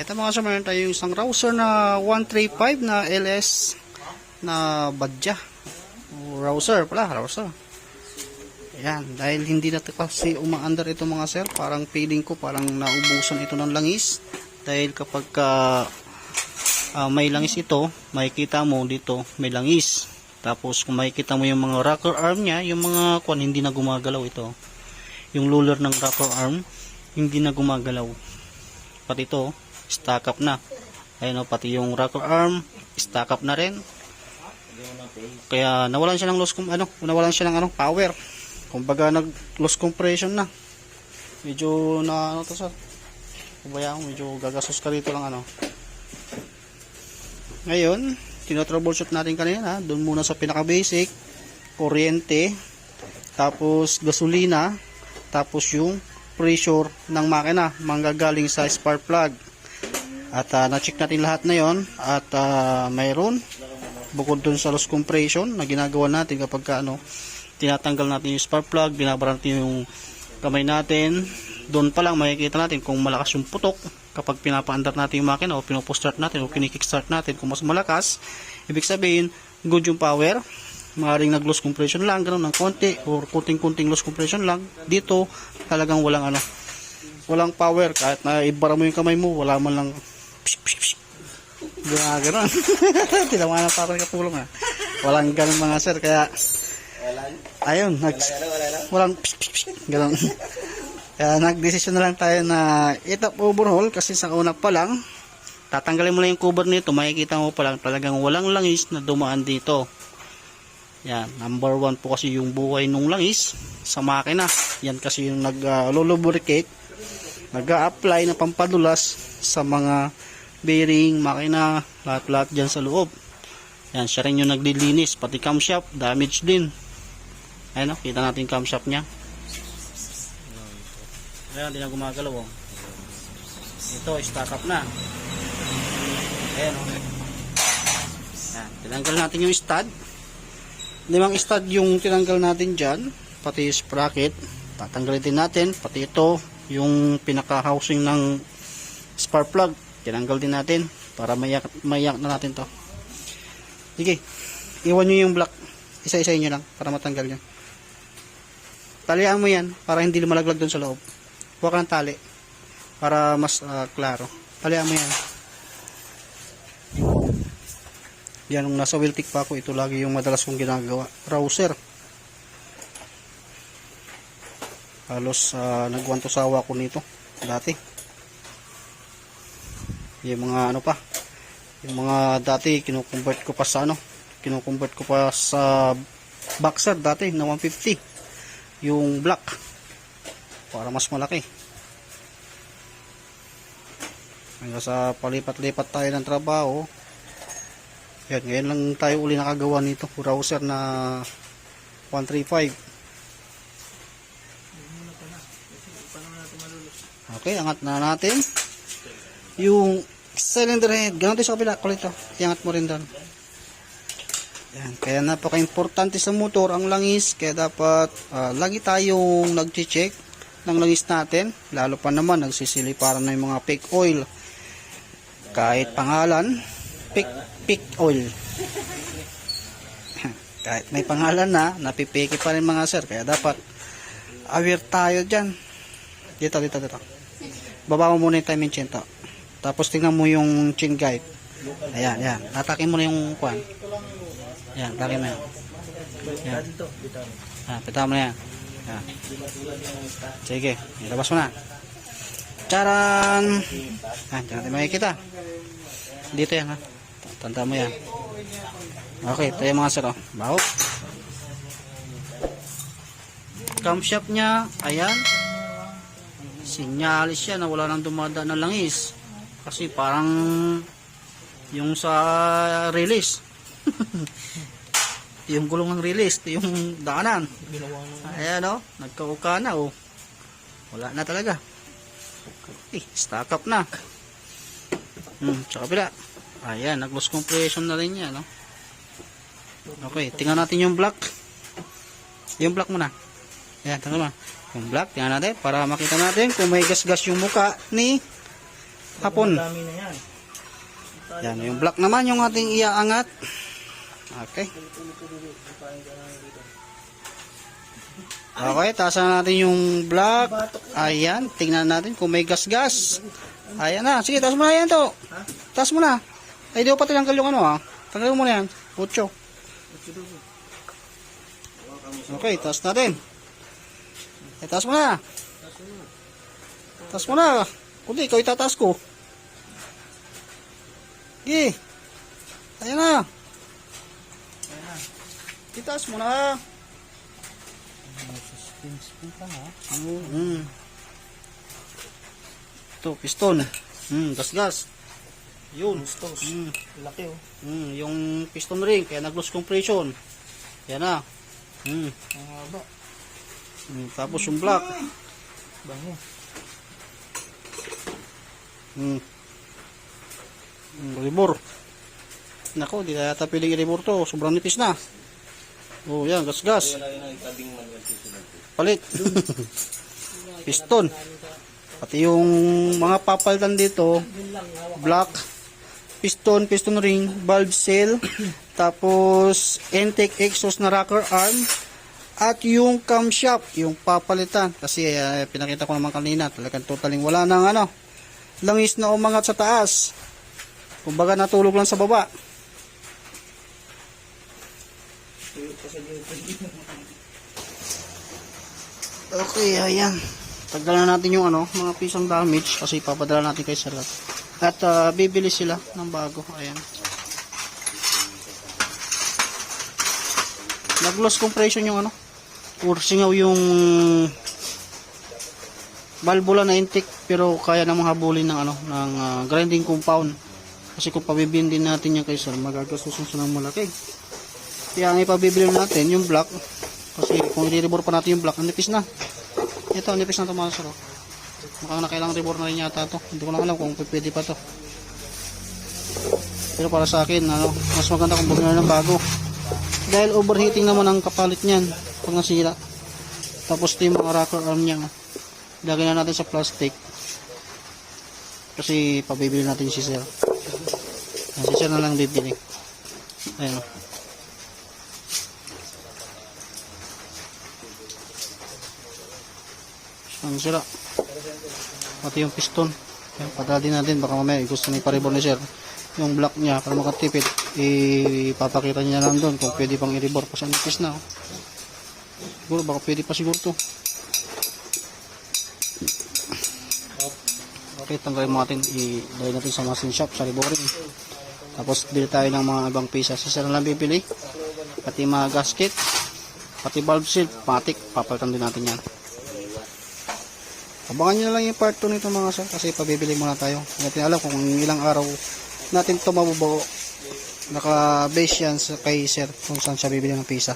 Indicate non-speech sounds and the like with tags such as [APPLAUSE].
Ito mga sir, meron tayong isang rouser na 135 na LS na badya. Rouser pala, rouser. Ayan, dahil hindi na kasi umaandar ito mga sir, parang feeling ko parang naubusan ito ng langis. Dahil kapag ka, ah, may langis ito, makikita mo dito may langis. Tapos kung makikita mo yung mga rocker arm niya, yung mga kwan hindi na gumagalaw ito. Yung ruler ng rocker arm, hindi na gumagalaw. Pati ito, stack up na. Ayun o, pati yung rocker arm, stack up na rin. Kaya nawalan siya ng loss com ano, nawalan siya ng ano, power. Kumbaga nag loss compression na. Medyo na ano to sir. Kumbaga medyo gagasos ka dito lang ano. Ngayon, tinotroubleshoot natin kanina, doon muna sa pinaka basic, kuryente, tapos gasolina, tapos yung pressure ng makina manggagaling sa spark plug. At ah, na-check natin lahat na yon. At ah, mayroon. Bukod dun sa loss compression na ginagawa natin kapag ka, ano, tinatanggal natin yung spark plug, binabara natin yung kamay natin, doon pa lang makikita natin kung malakas yung putok kapag pinapaandar natin yung makina o pinopostart natin o kinikickstart natin. Kung mas malakas, ibig sabihin good yung power, maaaring nag loss compression lang, ganun ng konti or kunting-kunting loss compression lang, dito talagang walang ano, walang power. Kahit na ibara mo yung kamay mo, wala man lang psh, Gano'n. [LAUGHS] Tinawa na pa ako ng katulong ha. Walang ganun mga sir. Kaya, ayun, nag, walang ganun. Kaya nagdesisyon na lang tayo na itap overhaul kasi sa una pa lang, tatanggalin mo lang yung cover nito, makikita mo pa lang talagang walang langis na dumaan dito. Yan, number one po kasi yung buhay nung langis sa makina. Yan kasi yung nag-lubricate, nag-a-apply na pampadulas sa mga bearing, makina, lahat-lahat dyan sa loob. Yan, siya rin yung naglilinis, pati camshaft, damage din. Ayun, oh, kita natin yung camshaft niya. Ayan, hindi na gumagalaw. Oh. Ito, stock up na. Ayan, oh. Yan, tinanggal natin yung stud. Limang stud yung tinanggal natin dyan, pati sprocket. Tatanggalin din natin, pati ito, yung pinaka-housing ng spark plug tinanggal din natin para mayak, mayak na natin to. Sige iwan nyo yung block. Isa-isa nyo lang para matanggal nyo talian mo yan para hindi lumalaglag doon sa loob. Huwag ng tali para mas ah, klaro. Talian mo yan. Yan nung nasa Wiltic pa ako ito lagi yung madalas kong ginagawa. Rouser halos uh, nagwanto sawa ko nito dati. Yung mga ano pa yung mga dati kinukonvert ko pa sa ano kinukonvert ko pa sa boxer dati na 150 yung black para mas malaki. Hanggang sa palipat-lipat tayo ng trabaho. Yan ngayon lang tayo uli nakagawa nito. Browser na 135 okay angat na natin yung cylinder head, ganun din sa kabila, kulit to. Iangat mo rin doon. Yan, kaya napaka-importante sa motor ang langis, kaya dapat ah, lagi tayong nag-check ng langis natin, lalo pa naman nagsisiliparan na yung mga fake oil. Kahit pangalan, fake, fake oil. [LAUGHS] Kahit may pangalan na, napipiki pa rin mga sir, kaya dapat aware tayo dyan. Dito, dito, dito. Baba mo muna yung timing chain to. Tapos tingnan mo yung chin guide. Ayan, ayan. Tatakin mo na yung kwan. Ayan, takin mo yan. Ayan. Ayan, pita mo na yan. Ayan. Sige, ilabas mo na. Charan! Ayan, dyan natin makikita. Dito yan ha. Tanda mo yan. Okay, ito yung mga sir. Oh. Camshaft niya, ayan. Sinyalis siya na wala nang dumada na langis. Kasi parang yung sa release. [LAUGHS] yung gulong ng release, ito yung daanan. Ayan o, oh, nagkauka na o. Oh. Wala na talaga. Eh, stock up na. Hmm, sa kabila. Ayan, nag-loss compression na rin yan. No? Okay, tingnan natin yung block. Yung block muna. Ayan, tingnan mo. Yung block, tingnan natin para makita natin kung may gas-gas yung muka ni hapon. Yan. Yung black naman yung ating iaangat. Okay. Okay, taasan natin yung black. Ayan, tingnan natin kung may gas-gas. Ayan na. Sige, taas mo na yan to. Taas mo na. Ay, di ko pa tinanggal yung ano ah. Tanggalin mo na yan. Ocho. Okay, taas natin. Ay, taas mo na. Taas mo na. Kundi, ikaw itataas ko. Sige. Ayan na. Itaas mo na. Ka ha. Mm. Ito, piston. Mm, gas-gas. Yun. Gustos. Mm, Laki oh. mm, yung piston ring, kaya nag-loose compression. Yan na. Mm, Ang haba. Mm, tapos yung black. Bango. Mm. Mm, ribor. Nako, di na yata piling i-ribor to. Sobrang nipis na. Oh, yan, gas-gas. Palit. [LAUGHS] Piston. Pati yung mga papalitan dito, black, piston, piston ring, valve seal, [COUGHS] tapos intake exhaust na rocker arm, at yung camshaft, yung papalitan. Kasi eh, pinakita ko naman kanina, talagang totaling wala nang ano, langis na umangat sa taas. Kumbaga natulog lang sa baba. Okay, ayan. Tagdalan natin yung ano, mga pisang damage kasi papadala natin kay Salat. At ah, bibili sila ng bago. Ayan. Nag-loss compression yung ano. Singaw yung valvula na intake pero kaya namang habulin ng ano ng ah, grinding compound. Kasi kung pabibindin natin yan kay Sir, magagastusin siya ng malaki. Kaya ang ipabibili natin yung black kasi kung i-rebore pa natin yung black, ang nipis na. Ito, nipis na ito mga sir. oh. Mukhang nakailang rebore na rin yata to. Hindi ko lang alam kung pwede pa to. Pero para sa akin, ano, mas maganda kung bumili ng bago. Dahil overheating naman ang kapalit niyan pag nasira. Tapos ito yung mga rocker arm niya. Lagyan na natin sa plastic. Kasi pabibili natin si sir. Ayan, Si sir na lang bibili. Ayan. oh. Ang sira. Pati yung piston. Yan, padala din natin. Baka mamaya gusto ni paribor ni sir. Yung block niya para makatipid. Ipapakita niya lang doon kung pwede pang i-rebor. Kasi ang na. Oh. Siguro baka pwede pa siguro to. Okay, tanggalin mo natin. I-dry natin sa machine shop, sa reboring. Tapos bili tayo ng mga ibang pisa. Si sir na lang bibili. Pati mga gasket. Pati valve seal. Matic. Papalitan din natin yan. Abangan nyo na lang yung part 2 nito mga sir kasi pabibili muna tayo. Hindi natin alam kung ilang araw natin ito mabubuo. Naka-base yan kay sir kung saan siya bibili ng pisa.